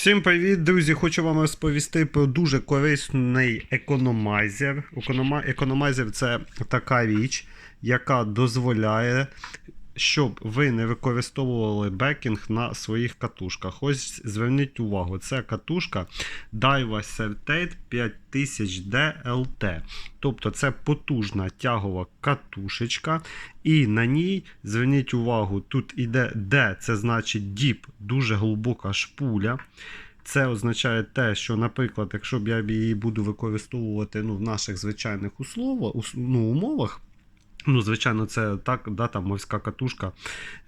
Всім привіт, друзі! Хочу вам розповісти про дуже корисний економайзер. Економайзер це така річ, яка дозволяє, щоб ви не використовували бекінг на своїх катушках. Ось зверніть увагу, це катушка Daiwa Certate 5000D LT. Тобто це потужна тягова катушечка, і на ній, зверніть увагу, тут іде D, це значить діп, дуже глибока шпуля. Це означає те, що, наприклад, якщо б я її буду використовувати ну, в наших звичайних условах, ну, умовах. Ну, звичайно, це так, да, там морська катушка.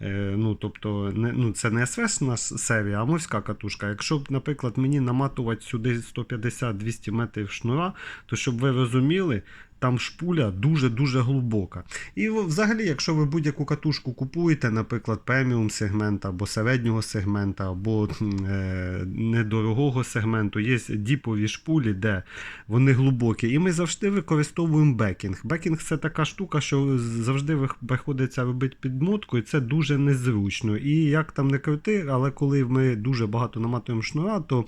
Е, ну, тобто, не, ну, це не СВС на серія, а морська катушка. Якщо б, наприклад, мені наматувати сюди 150-200 метрів шнура, то щоб ви розуміли, там шпуля дуже-дуже глибока. І взагалі, якщо ви будь-яку катушку купуєте, наприклад, преміум сегмента або середнього сегмента, або е, недорогого сегменту, є діпові шпулі, де вони глибокі. І ми завжди використовуємо бекінг. Бекінг це така штука, що завжди приходиться робити підмотку, і це дуже незручно. І як там не крути, але коли ми дуже багато наматуємо шнура, то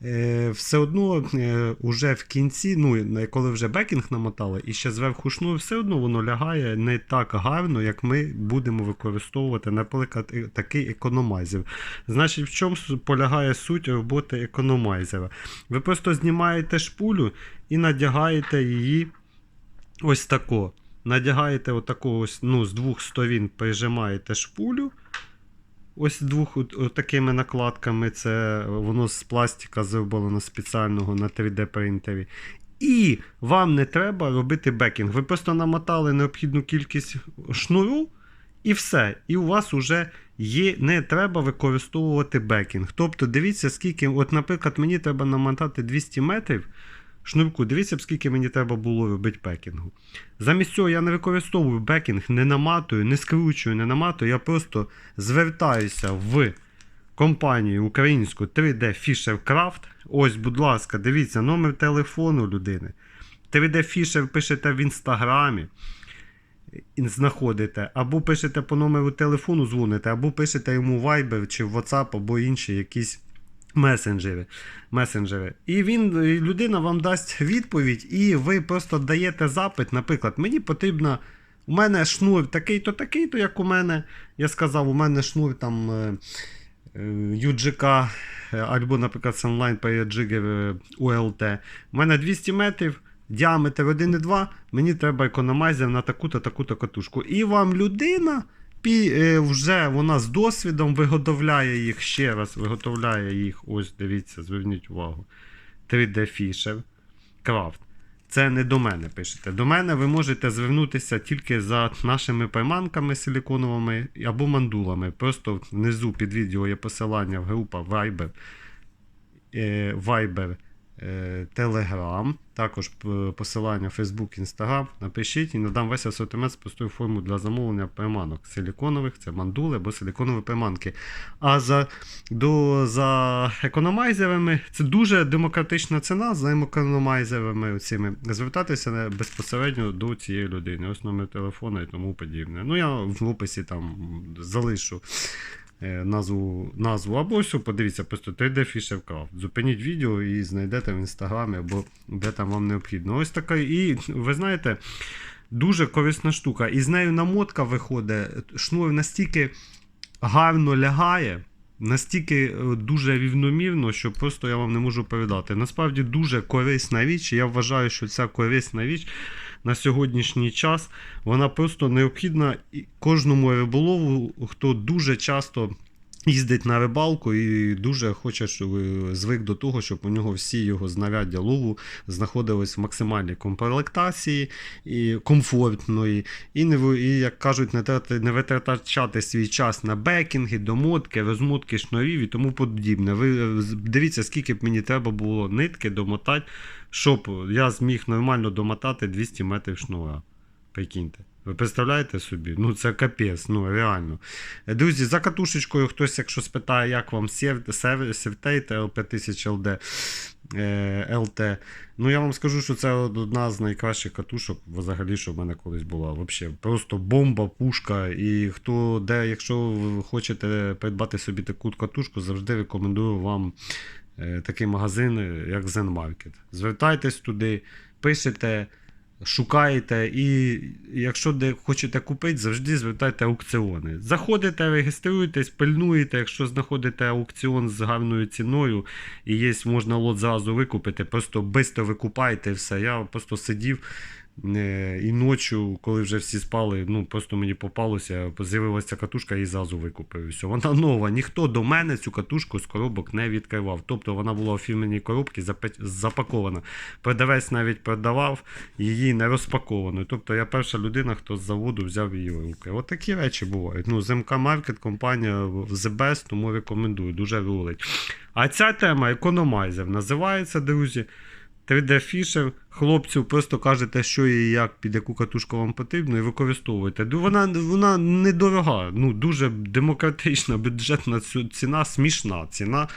все одно е, уже в кінці, ну коли вже бекінг намотали, і ще зверху шнур, все одно воно лягає не так гарно, як ми будемо використовувати, наприклад, такий економайзер. Значить, в чому полягає суть роботи економайзера? Ви просто знімаєте шпулю і надягаєте її ось тако. Надягаєте отако ось, ну, з двох сторін прижимаєте шпулю. Ось двох такими накладками. Це воно з пластика зроблено спеціального на 3D принтері. І вам не треба робити бекінг. Ви просто намотали необхідну кількість шнуру, і все. І у вас вже є, не треба використовувати бекінг. Тобто, дивіться, скільки, от, наприклад, мені треба намотати 200 метрів. Шнурку, дивіться, б, скільки мені треба було робити бекінгу. Замість цього я не використовую бекінг, не наматую, не скручую, не наматую. Я просто звертаюся в компанію українську 3D Fisher Craft. Ось, будь ласка, дивіться, номер телефону людини. 3D Fisher пишете в інстаграмі. Знаходите, або пишете по номеру телефону, дзвоните, або пишете йому Viber чи WhatsApp, або інші якісь месенджери. месенджери. І він, людина вам дасть відповідь, і ви просто даєте запит. Наприклад, мені потрібно. У мене шнур такий-то, такий-то, як у мене. Я сказав, у мене шнур там е, е, UGK, е, або, наприклад, Sunline е, ULT. У мене 200 метрів. Діаметр 1,2, мені треба економайзер на таку-то таку-то катушку. І вам людина вже вона з досвідом виготовляє їх ще раз, виготовляє їх. Ось дивіться, зверніть увагу. 3D Fisher Craft. Це не до мене пишете. До мене ви можете звернутися тільки за нашими пайманками силіконовими або мандулами. Просто внизу під відео є посилання в група Viber, е, Viber, е, Telegram, також посилання Facebook, Instagram. Напишіть і надам весь асортимент з простою формою для замовлення приманок силіконових, це мандули або силіконові приманки. А за, до, за економайзерами це дуже демократична ціна за економайзерами цими. Звертатися безпосередньо до цієї людини. Ось номер телефона і тому подібне. Ну я в описі там залишу назву, назву або ось подивіться, просто 3D Fisher Craft. Зупиніть відео і знайдете в інстаграмі або де там вам необхідно. Ось така. І ви знаєте, дуже корисна штука. І з нею намотка виходить. Шнур настільки гарно лягає. Настільки е, дуже рівномірно, що просто я вам не можу передати. Насправді дуже корисна річ. Я вважаю, що ця корисна річ на сьогоднішній час. Вона просто необхідна кожному риболову, хто дуже часто їздить на рибалку і дуже хоче, щоб е, звик до того, щоб у нього всі його знаряддя лову знаходились в максимальній комплектації і комфортної, і не і як кажуть, не трати- не витрачати свій час на бекінги, домотки, розмотки шнурів і тому подібне. Ви е, дивіться, скільки б мені треба було нитки домотати, щоб я зміг нормально домотати 200 метрів шнура. Прикиньте. Ви представляєте собі? Ну це капець, ну реально. Друзі, за катушечкою хтось, якщо спитає, як вам Севтейт LP1000 LD LT. Ну я вам скажу, що це одна з найкращих катушок, взагалі, що в мене колись була. Вообще, просто бомба, пушка. І хто де, якщо ви хочете придбати собі таку катушку, завжди рекомендую вам е, такий магазин, як Zen Market. Звертайтесь туди, пишете. Шукаєте, і якщо де хочете купити, завжди звертайте аукціони. Заходите, реєструєтесь, пильнуєте, якщо знаходите аукціон з гарною ціною і є, можна лот зразу викупити, просто швидко викупайте все. Я просто сидів і ночі, коли вже всі спали, ну просто мені попалося, з'явилася катушка і зразу викупив. Все. Вона нова. Ніхто до мене цю катушку з коробок не відкривав. Тобто вона була у фірменній коробці запакована. Продавець навіть продавав її не розпакованою. Тобто я перша людина, хто з заводу взяв її в руки. От такі речі бувають. Ну, ЗМК Market, компанія The Best, тому рекомендую, дуже рулить. А ця тема Economizer називається, друзі. 3D фішер, хлопців просто кажете, що і як, під яку катушку вам потрібно, і використовуєте. Вона, вона недорога, ну дуже демократична, бюджетна ціна, смішна ціна.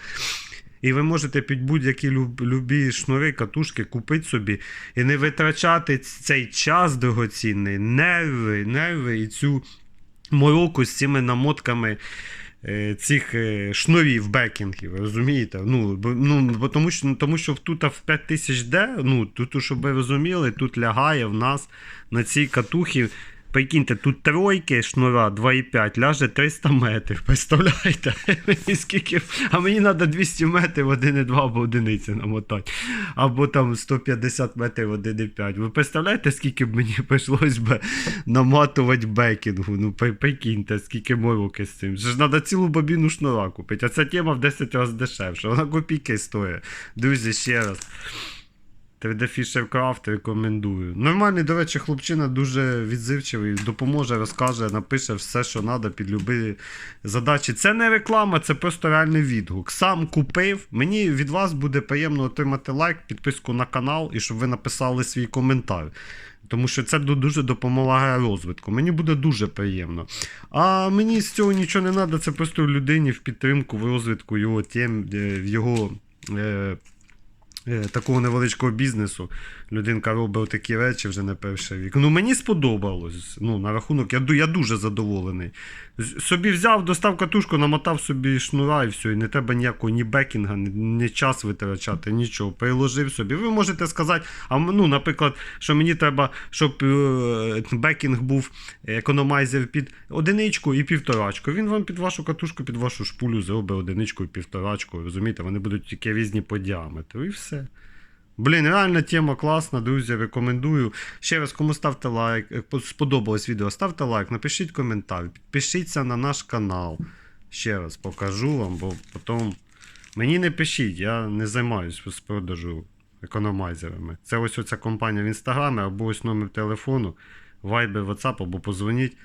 І ви можете під будь-які любі шнури, катушки купити собі і не витрачати цей час дорогоцінний, нерви, нерви і цю мороку з цими намотками цих е, шнурів бекінгів, розумієте? Ну, ну, тому, що, ну, тому що тут в 5000 d ну, тут, щоб ви розуміли, тут лягає в нас на цій катухі. Прикиньте, тут тройки шнура 2,5 ляже 300 метрів. Представляєте? Скільки... А мені треба 200 метрів 1,2 або одиниці намотати. Або там 150 метрів 1,5. Ви представляєте, скільки б мені прийшлось би наматувати бекінгу? Ну, при- прикиньте, скільки мороки з цим. Же ж треба цілу бобіну шнура купити. А ця тема в 10 разів дешевша. Вона копійки стоїть. Друзі, ще раз. 3D Fisher Craft рекомендую. Нормальний, до речі, хлопчина дуже відзивчивий, допоможе, розкаже, напише все, що треба під любі задачі. Це не реклама, це просто реальний відгук. Сам купив. Мені від вас буде приємно отримати лайк, підписку на канал і щоб ви написали свій коментар. Тому що це дуже допомагає розвитку. Мені буде дуже приємно. А мені з цього нічого не треба, це просто людині в підтримку, в розвитку його тем, е, в його. Е, такого невеличкого бізнесу. Людинка робить такі речі вже не перший рік. Ну мені сподобалось. Ну, на рахунок, я, я дуже задоволений. Собі взяв, достав катушку, намотав собі шнура і все, і не треба ніякого ні бекінга, ні, ні час витрачати, нічого. Приложив собі. Ви можете сказати, а ну, наприклад, що мені треба, щоб е, бекінг був економайзер під одиничку і півторачку. Він вам під вашу катушку, під вашу шпулю зробить одиничку і півторачку. Розумієте, вони будуть тільки різні по діаметру. І все. Блін, реальна тема класна, друзі, рекомендую. Ще раз, кому ставте лайк, е, сподобалось відео, ставте лайк, напишіть коментар, підпишіться на наш канал. Ще раз покажу вам, бо потім. Мені не пишіть, я не займаюся з продажу економайзерами. Це ось оця компанія в інстаграмі, або ось номер телефону, Viber, WhatsApp, або позвоніть.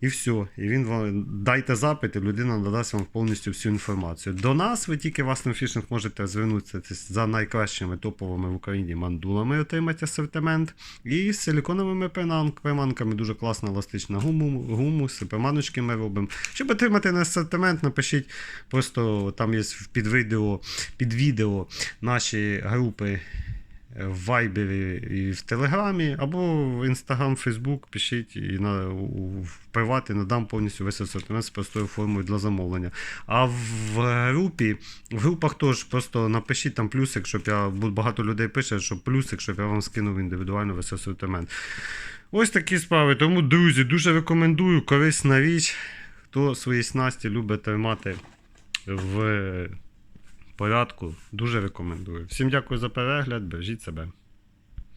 І все. І він вам дайте запит, і людина надасть вам повністю всю інформацію. До нас ви тільки власним фішинг можете звернутися за найкращими топовими в Україні мандулами, отримати асортимент. І з силіконовими приман- приманками дуже класна еластична гуму, гумус, приманочки ми робимо. Щоб отримати на асортимент, напишіть просто там є під відео, під відео наші групи в Вайбері і в Телеграмі, або в Інстаграм, Фейсбук пишіть і на, в приват і надам повністю весь асортимент з простою формою для замовлення. А в групі, в групах теж просто напишіть там плюсик, щоб я, багато людей пише, що плюсик, щоб я вам скинув індивідуально весь асортимент. Ось такі справи. Тому, друзі, дуже рекомендую, корисна річ. Хто свої снасті любить тримати в порядку, дуже рекомендую. Всім дякую за перегляд, бережіть себе.